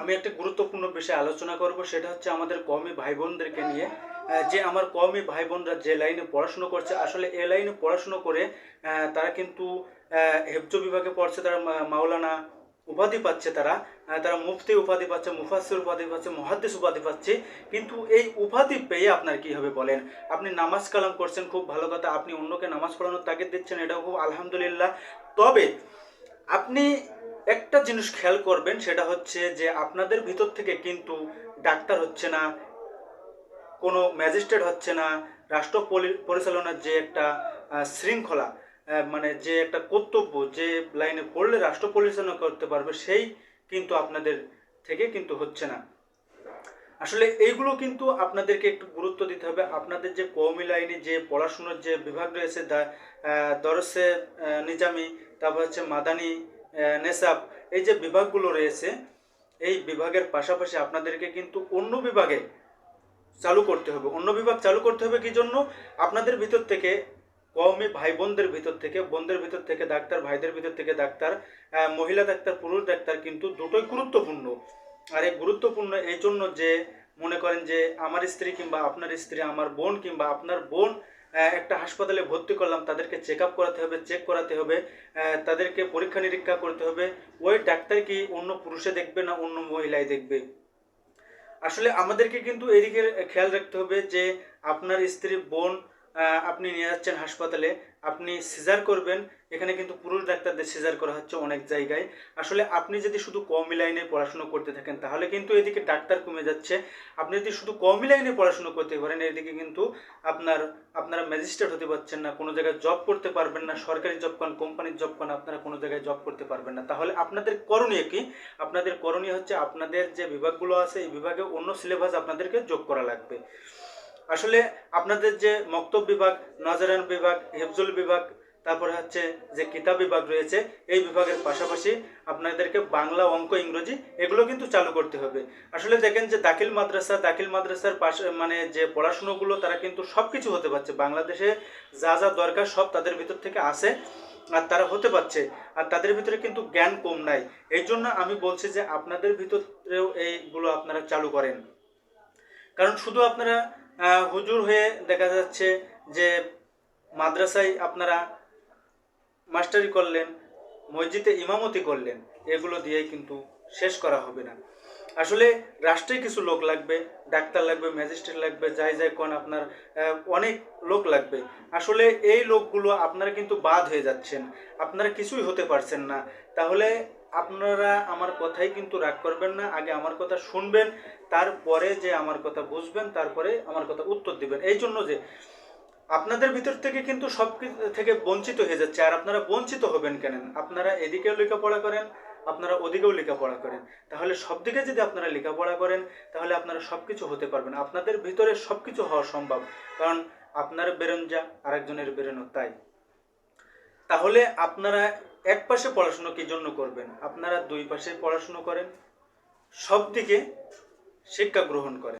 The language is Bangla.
আমি একটা গুরুত্বপূর্ণ বিষয়ে আলোচনা করব, সেটা হচ্ছে আমাদের কমই ভাই বোনদেরকে নিয়ে যে আমার কমই ভাই বোনরা যে লাইনে পড়াশুনো করছে, আসলে এ লাইনে পড়াশুনো করে তারা কিন্তু হেফজ বিভাগে পড়ছে, তারা মাওলানা উপাধি পাচ্ছে তারা তারা মুফতি উপাধি পাচ্ছে মুফাসির উপাধি পাচ্ছে, মহাদ্দিস উপাধি পাচ্ছে, কিন্তু এই উপাধি পেয়ে আপনার কি হবে বলেন? আপনি নামাজ কালাম করছেন, খুব ভালো কথা, আপনি অন্যকে নামাজ পড়ানোর তাগিদ দিচ্ছেন, এটাও খুব আলহামদুলিল্লাহ। তবে আপনি একটা জিনিস খেয়াল করবেন, সেটা হচ্ছে যে আপনাদের ভিতর থেকে কিন্তু ডাক্তার হচ্ছে না, কোনো ম্যাজিস্ট্রেট হচ্ছে না, রাষ্ট্র পরিচালনার যে একটা শৃঙ্খলা মানে যে একটা কর্তব্য যে লাইনে পড়লে রাষ্ট্র পরিচালনা করতে পারবে, সেই কিন্তু আপনাদের থেকে কিন্তু হচ্ছে না। আসলে এইগুলো কিন্তু আপনাদেরকে একটু গুরুত্ব দিতে হবে। আপনাদের যে কৌমি লাইনে যে পড়াশুনোর যে বিভাগ রয়েছে দরসে নিজামি, তারপর হচ্ছে মাদানি নেসাব এই যে বিভাগগুলো রয়েছে, এই বিভাগের পাশাপাশি আপনাদেরকে কিন্তু অন্য বিভাগে চালু করতে হবে। অন্য বিভাগ চালু করতে হবে কি জন্য? আপনাদের ভিতর থেকে কমে ভাই বোনদের ভিতর থেকে, বোনদের ভিতর থেকে, ডাক্তার ভাইদের ভিতর থেকে ডাক্তার মহিলা ডাক্তার, পুরুষ ডাক্তার কিন্তু দুটোই গুরুত্বপূর্ণ। আর এই গুরুত্বপূর্ণ এই জন্য যে মনে করেন যে আমার স্ত্রী কিংবা আপনার স্ত্রী, আমার বোন কিংবা আপনার বোন একটা হাসপাতালে ভর্তি করলাম, তাদেরকে চেক আপ করাতে হবে, চেক করাতে হবে তাদেরকে পরীক্ষা নিরীক্ষা করতে হবে। ওই ডাক্তার কি অন্য পুরুষে দেখবে না অন্য মহিলায় দেখবে? আসলে আমাদেরকে কিন্তু এদিকে খেয়াল রাখতে হবে যে আপনার স্ত্রী, বোন আপনি নিয়ে যাচ্ছেন হাসপাতালে, আপনি সিজার করবেন এখানে কিন্তু পুরুষ ডাক্তারদের সিজার করা হচ্ছে অনেক জায়গায়। আসলে আপনি যদি শুধু কমই লাইনে পড়াশুনো করতে থাকেন, তাহলে কিন্তু এদিকে ডাক্তার কমে যাচ্ছে। আপনি যদি শুধু কমই লাইনে পড়াশুনো করতে পারেন, এদিকে কিন্তু আপনার, আপনারা ম্যাজিস্ট্রেট হতে পারছেন না, কোনো জায়গায় জব করতে পারবেন না, সরকারি জব পান কোম্পানির জব পান, আপনারা কোনো জায়গায় জব করতে পারবেন না। তাহলে আপনাদের করণীয় কি? আপনাদের করণীয় হচ্ছে আপনাদের যে বিভাগগুলো আছে, এই বিভাগে অন্য সিলেবাস আপনাদেরকে যোগ করা লাগবে। আসলে আপনাদের যে মক্তব বিভাগ, নজরান বিভাগ, হেফজুল বিভাগ তারপরে হচ্ছে যে কিতাব বিভাগ রয়েছে, এই বিভাগের পাশাপাশি আপনাদেরকে বাংলা অঙ্ক, ইংরেজি এগুলো কিন্তু চালু করতে হবে। আসলে দেখেন যে দাখিল মাদ্রাসা, দাখিল মাদ্রাসার পাশে মানে যে পড়াশুনোগুলো তারা কিন্তু সব কিছু হতে পারছে। বাংলাদেশে যা যা দরকার সব তাদের ভিতর থেকে আসে আর তারা হতে পারছে। আর তাদের ভিতরে কিন্তু জ্ঞান কম নাই। এই জন্য আমি বলছি যে আপনাদের ভিতরেও এইগুলো আপনারা চালু করেন। কারণ শুধু আপনারা হুজুর হয়ে দেখা যাচ্ছে যে মাদ্রাসায় আপনারা মাস্টারি করলেন, মসজিদে ইমামতি করলেন, এগুলো দিয়েই কিন্তু শেষ করা হবে না। আসলে রাষ্ট্রে কিছু লোক লাগবে, ডাক্তার লাগবে, ম্যাজিস্ট্রেট লাগবে, যাই যাই কোন আপনার অনেক লোক লাগবে। আসলে এই লোকগুলো আপনারা কিন্তু বাদ হয়ে যাচ্ছেন, আপনারা কিছুই হতে পারছেন না। তাহলে আপনারা আমার কথাই কিন্তু রাগ করবেন না, আগে আমার কথা শুনবেন, তারপরে যে আমার কথা বুঝবেন, তারপরে আমার কথা উত্তর দিবেন। এই জন্য যে আপনাদের ভিতর থেকে কিন্তু সব থেকে বঞ্চিত হয়ে যাচ্ছে, আর আপনারা বঞ্চিত হবেন কেন? আপনারা এদিকেও লেখাপড়া করেন, আপনারা ওদিকেও লেখাপড়া করেন। তাহলে সব দিকে যদি আপনারা লেখাপড়া করেন, তাহলে আপনারা সব কিছু হতে পারবেন। আপনাদের ভিতরে সব কিছু হওয়া সম্ভব, কারণ আপনার বেরোন যা আরেকজনের বেরোনো তাই। তাহলে আপনারা এক পাশে পড়াশুনো কি জন্য করবেন? আপনারা দুই পাশে পড়াশুনো করেন সব দিকে শিক্ষা গ্রহণ করেন।